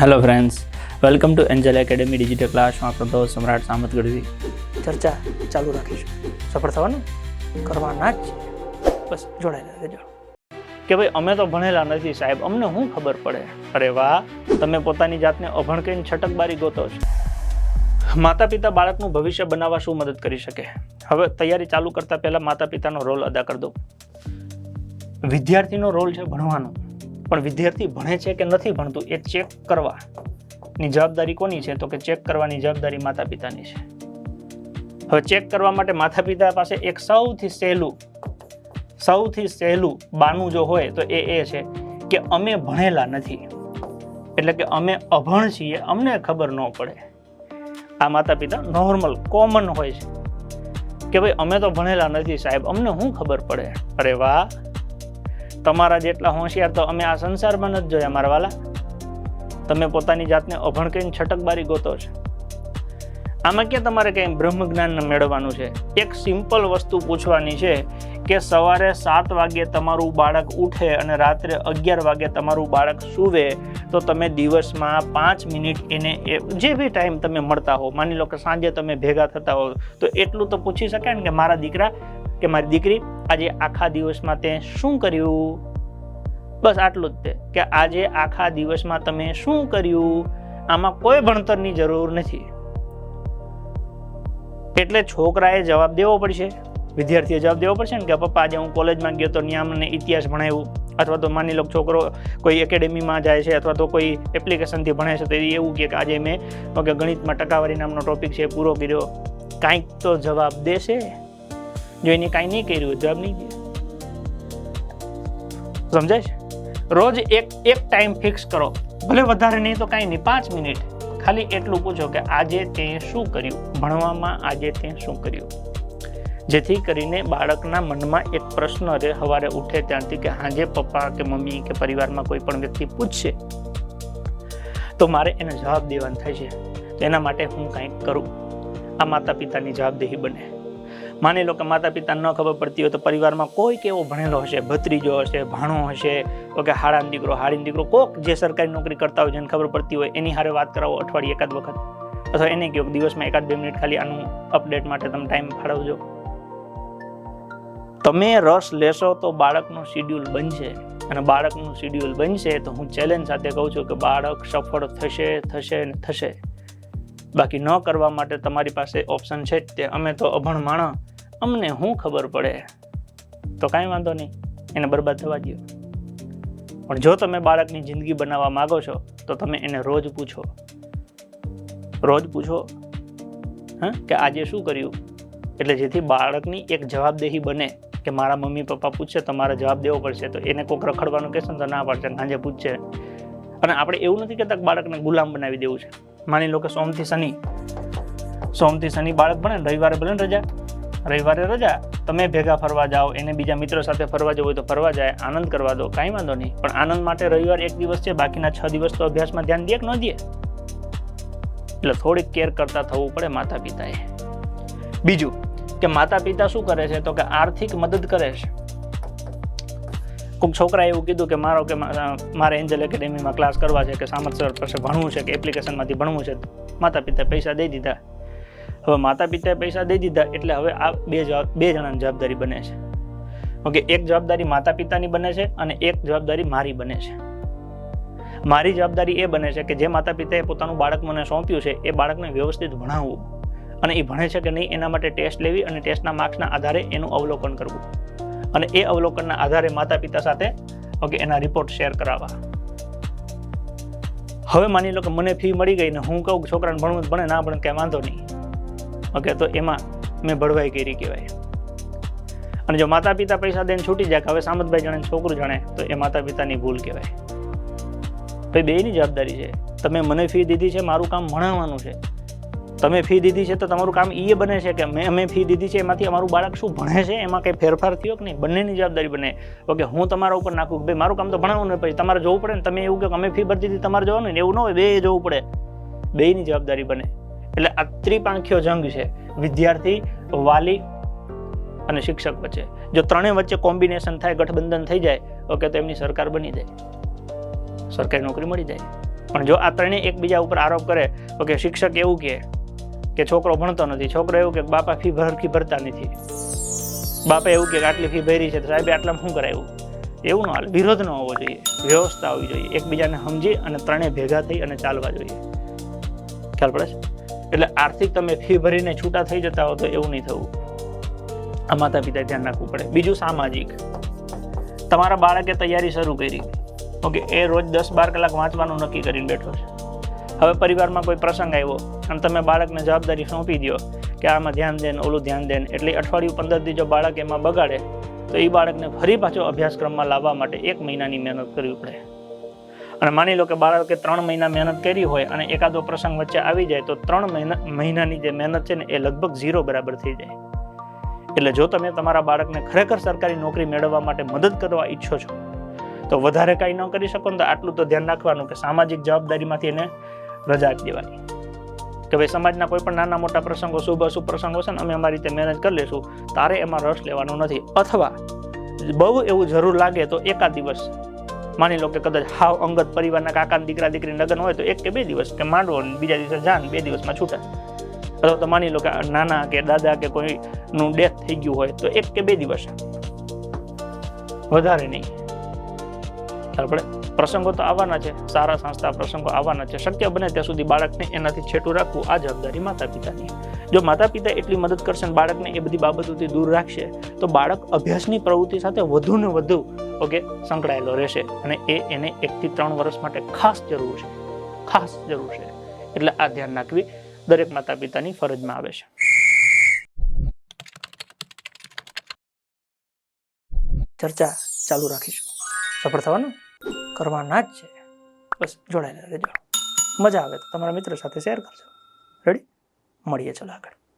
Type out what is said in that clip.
Hello friends welcome to Angel Academy digital ક્લાસમાં આપણો દોસ્ત સમ્રાટ સામત ગઢવી. ચર્ચા ચાલુ રાખીશું. સફળ થવાનું? કરવાના જ બસ જોડાયેલા રહેજો કે ભાઈ અમે તો ભણેલા નથી સાહેબ અમને શું ખબર પડે? અરે વાહ તમે પોતાની જાતને અભણ કહીને છટકબારી ગોતો છો. માતા પિતા બાળકનું ભવિષ્ય બનાવવા શું મદદ કરી શકે? હવે તૈયારી ચાલુ કરતા પહેલા માતા પિતાનો રોલ અદા કરી દો વિદ્યાર્થીનો રોલ છે ભણવાનો. પણ વિદ્યાર્થી ભણે છે કે નથી ભણતું એ ચેક કરવા ની જવાબદારી કોની છે? તો કે ચેક કરવાની જવાબદારી માતા પિતાની છે. હવે ચેક કરવા માટે માતા પિતા પાસે એક સૌથી સહેલું સૌથી સહેલું બાનું જો હોય તો એ એ છે કે અમે ભણેલા નથી. એટલે કે અમે અભણ છીએ, અમને ખબર ન પડે. આ માતા પિતા નોર્મલ કોમન હોય છે. કે ભાઈ અમે તો ભણેલા નથી સાહેબ, અમને શું ખબર પડે? અરે વાહ! તમારા જેટલા હોશિયાર તો અમે આ સંસારમાં નથી જોયા, મારા વાલા. તમે પોતાની જાતને અભણ કહીને છટકબારી ગોતો છો. આમાં ક્યાં તમારે કંઈ બ્રહ્મ જ્ઞાન મેળવવાનું છે? એક સિમ્પલ વસ્તુ પૂછવાની છે કે સવારે સાત વાગે તમારું બાળક ઉઠે અને રાત્રે અગિયાર વાગે તમારું બાળક સૂવે, તો તમે દિવસમાં પાંચ મિનિટ એને એ જે બી ટાઈમ તમે મળતા હો, માની લો કે સાંજે તમે ભેગા થતા હો, તો એટલું તો પૂછી શકાય ને કે મારા દીકરા કે મારી દીકરી આજે આખા દિવસમાં તે શું કર્યું? બસ આટલું જ તે, કે આજે આખા દિવસમાં તમે શું કર્યું? આમાં કોઈ ભણતરની જરૂર નથી. એટલે છોકરાએ જવાબ દેવો પડશે. વિદ્યાર્થીએ જવાબ દેવો પડશે ને કે, પપ્પા, આજે હું કોલેજમાં ગયો તો ત્યાં મને ઇતિહાસ ભણાવ્યું. અથવા તો માની લો છોકરો કોઈ એકેડેમીમાં જાય છે અથવા તો કોઈ એપ્લિકેશનથી ભણે છે, તો એવું કે, આજે મેં કે ગણિતમાં ટકાવારી નામનો ટોપિક છે પૂરો કર્યો. કાંઈક તો જવાબ દેશે. જો એને કાંઈ નહીં કર્યું જવાબ નહીં દે. સમજાય છે? રોજ એક એક ટાઈમ ફિક્સ કરો. ભલે વધારે નહીં તો કાંઈ નહીં, પાંચ મિનિટ. ખાલી એટલું પૂછો કે આજે તે શું કર્યું? ભણવામાં આજે તે શું કર્યું? જેથી કરીને બાળકના મનમાં એક પ્રશ્ન રહે સવારે ઉઠે ત્યાંથી કે હાજે પપ્પા કે મમ્મી કે પરિવારમાં કોઈ પણ વ્યક્તિ પૂછશે તો મારે એને જવાબ દેવાનો થાય છે. તો એના માટે હું કંઈક કરું. આ માતા પિતાની જવાબદેહી બને. માની લો કે માતા પિતા ન ખબર પડતી હોય તો પરિવારમાં કોઈક એવો ભણેલો હશે, ભત્રીજો હશે, ભાણો હશે, તો કે હાડાન દીકરો હાડીન દીકરો, કોક જે સરકારી નોકરી કરતા હોય જેને ખબર પડતી હોય, એની હારે વાત કરાવો અઠવાડિયે એકાદ વખત. અથવા એને કહો દિવસમાં એકાદ બે મિનિટ ખાલી આનું અપડેટ માટે તમે ટાઈમ ફાળવજો. તમે રસ લેશો તો બાળકનું શિડ્યુલ બનશે. અને બાળકનું શિડ્યુલ બનશે તો હું ચેલેન્જ સાથે કહું છું કે બાળક સફળ થશે થશે ને થશે. બાકી ન કરવા માટે તમારી પાસે ઓપ્શન છે જ તે. અમે તો અભણ માણસ અમને શું ખબર પડે? તો કાંઈ વાંધો નહીં, એને બરબાદ થવા દો પણ જો તમે બાળકની જિંદગી બનાવવા માગો છો, તો તમે એને રોજ પૂછો. રોજ પૂછો, હા, કે આજે શું કર્યું? એટલે જેથી બાળકની એક જવાબદેહી બને કે મારા મમ્મી પપ્પા પૂછશે, તો મારે જવાબ દેવો પડશે. તો એને કોઈક રખડવાનું કહેશે તો ના પાડશે સાંજે પૂછશે. અને આપણે એવું નથી કહેતા બાળકને ગુલામ બનાવી દેવું છે. માની લો કે સોમથી શનિ. સોમથી શનિ બાળક ભણે રવિવારે ભલે ને રજા. રવિવારે રજા. તમે ભેગા ફરવા જાઓ, એને બીજા મિત્રો સાથે ફરવા જવું હોય તો ફરવા જાય, આનંદ કરવા દો, કાંઈ વાંધો નહીં. પણ આનંદ માટે રવિવાર એક દિવસ છે, બાકીના છ દિવસ તો અભ્યાસમાં ધ્યાન દે કે ન દે? એટલે થોડીક કેર કરતા થવું પડે માતા પિતાએ બીજું, કે માતા પિતા શું કરે છે? તો કે આર્થિક મદદ કરે છે. કોઈક છોકરાએ એવું કીધું કે મારો કે મારે એન્જલ એકેડેમીમાં ક્લાસ કરવા છે, કે સામત સર પાસે ભણવું છે, કે એપ્લિકેશનમાંથી ભણવું છે. માતા પિતા પૈસા દઈ દીધા. હવે માતા પિતાએ પૈસા દઈ દીધા એટલે હવે આ બે જવાબ, બે જણાની જવાબદારી બને છે. ઓકે, એક જવાબદારી માતા પિતાની બને છે અને એક જવાબદારી મારી બને છે. મારી જવાબદારી એ બને છે કે જે માતા પિતાએ પોતાનું બાળક મને સોંપ્યું છે, એ બાળકને વ્યવસ્થિત ભણાવવું અને એ ભણે છે કે નહીં એના માટે ટેસ્ટ લેવી અને ટેસ્ટના માર્ક્સના આધારે એનું અવલોકન કરવું. અને એ અવલોકનના આધારે માતા પિતા સાથે, ઓકે, એના રિપોર્ટ શેર કરાવવા. હવે માની લો કે મને ફી મળી ગઈ ને હું કહું છોકરાને ભણવું ભણે, ના ભણે, કંઈ વાંધો નહીં. ઓકે, તો એમાં મેં ભળવાઈ કરી કહેવાય. અને જો માતા પિતા પૈસા દઈને છૂટી જાય, કે હવે સામતભાઈ જાણે છોકરું જાણે, તો એ માતા પિતાની ભૂલ કહેવાય. ભાઈ બેયની જવાબદારી છે. તમે મને ફી દીધી છે, મારું કામ ભણાવવાનું છે. તમે ફી દીધી છે, તો તમારું કામ એ બને છે કે મેં અમે ફી દીધી છે, એમાંથી અમારું બાળક શું ભણે છે? એમાં કંઈ ફેરફાર થયો કે નહીં? બંનેની જવાબદારી બને. ઓકે, હું તમારા ઉપર નાખું ભાઈ, મારું કામ તો ભણાવવાનું પછી તમારે જોવું પડે ને તમે એવું કે અમે ફી ભરી દીધી તમારે જોવાનું ને એવું ન હોય, બે જોવું પડે. બેયની જવાબદારી બને. એટલે આ ત્રિપાંખ્યો જંગ છે. વિદ્યાર્થી, વાલી અને શિક્ષક વચ્ચે. જો ત્રણેય વચ્ચે કોમ્બિનેશન થાય, ગઠબંધન થઈ જાય ઓકે તો એમની સરકાર બની જાય. સરકારી નોકરી મળી જાય. પણ જો આ ત્રણેય એકબીજા ઉપર આરોપ કરે તો કે શિક્ષક એવું કહે કે છોકરો ભણતો નથી, છોકરો એવું કે બાપા ફી ભરખી ભરતા નથી. બાપા એવું કે આટલી ફી ભરી છે, તો સાહેબે આટલા શું કરાયું? એવું ન હાલ. વિરોધ ન હોવો જોઈએ. વ્યવસ્થા હોવી જોઈએ. એકબીજાને સમજી અને ત્રણેય ભેગા થઈ અને ચાલવા જોઈએ. ખ્યાલ પડે છે? એટલે આર્થિક તમે ફી ભરીને છૂટા થઈ જતા હો તો એવું નહીં થવું. આ માતા પિતાએ ધ્યાન રાખવું પડે. બીજું સામાજિક. તમારા બાળકે તૈયારી શરૂ કરી. ઓકે, એ રોજ દસ બાર કલાક વાંચવાનું નક્કી કરીને બેઠો છે. હવે પરિવારમાં કોઈ પ્રસંગ આવ્યો અને તમે બાળકને જવાબદારી સોંપી દો કે આમાં ધ્યાન દેન ઓલું ધ્યાન દેન એટલે અઠવાડિયું પંદર દી જો બાળક એમાં બગાડે, તો એ બાળકને ફરી પાછો અભ્યાસક્રમમાં લાવવા માટે એક મહિનાની મહેનત કરવી પડે. અને માની લો કે બાળકે ત્રણ મહિના મહેનત કરી હોય અને એકાદો પ્રસંગ વચ્ચે આવી જાય, તો ત્રણ મહિના, મહિનાની જે મહેનત છે ને, એ લગભગ ઝીરો બરાબર થઈ જાય. એટલે જો તમે તમારા બાળકને ખરેખર સરકારી નોકરી મેળવવા માટે મદદ કરવા ઈચ્છો છો, તો વધારે કાંઈ ન કરી શકો ને, તો આટલું તો ધ્યાન રાખવાનું કે સામાજિક જવાબદારીમાંથી એને રજા આપી દેવાની. કે ભાઈ, સમાજના કોઈ પણ નાના મોટા પ્રસંગો, શુભ અશુભ પ્રસંગો છે ને, અમે અમારી રીતે મેનેજ કરી લેશું તારે એમાં રસ લેવાનો નથી. અથવા બહુ એવું જરૂર લાગે તો એકાદ દિવસ માની લો કે કદાચ હાવ અંગત પરિવારના કાકા દીકરા દીકરી લગ્ન હોય તો એક કે બે દિવસ કે માંડવો બીજા દિવસે જાન બે દિવસમાં છૂટા. અથવા તો માની લો કે નાના કે દાદા કે કોઈનું ડેથ થઈ ગયું હોય તો એક કે બે દિવસ. વધારે નહીં. આપણે પ્રસંગો તો આવવાના છે. સારા સંસ્થા પ્રસંગો આવવાના છે. શક્ય બને ત્યાં સુધી બાળકને એનાથી છેટું રાખવું આ જવાબદારી માતા પિતાની જો માતા પિતા એટલી મદદ કરશે અને બાળકને એ બધી બાબતોથી દૂર રાખશે, તો બાળક અભ્યાસની પ્રવૃત્તિ સાથે વધુ ને વધુ ઓકે, સંકળાયેલો રહેશે અને એ એને એકથી ત્રણ વર્ષ માટે ખાસ જરૂર છે. ખાસ જરૂર છે. એટલે આ ધ્યાન રાખવી દરેક માતા પિતાની ફરજમાં આવે છે. ચર્ચા ચાલુ રાખીશું. સફળ થવાનું કરવાના જ છે. બસ જોડાયેલા રહેજો. મજા આવે તો તમારા મિત્રો સાથે શેર કરજો. રેડી મળીએ ચલો આગળ.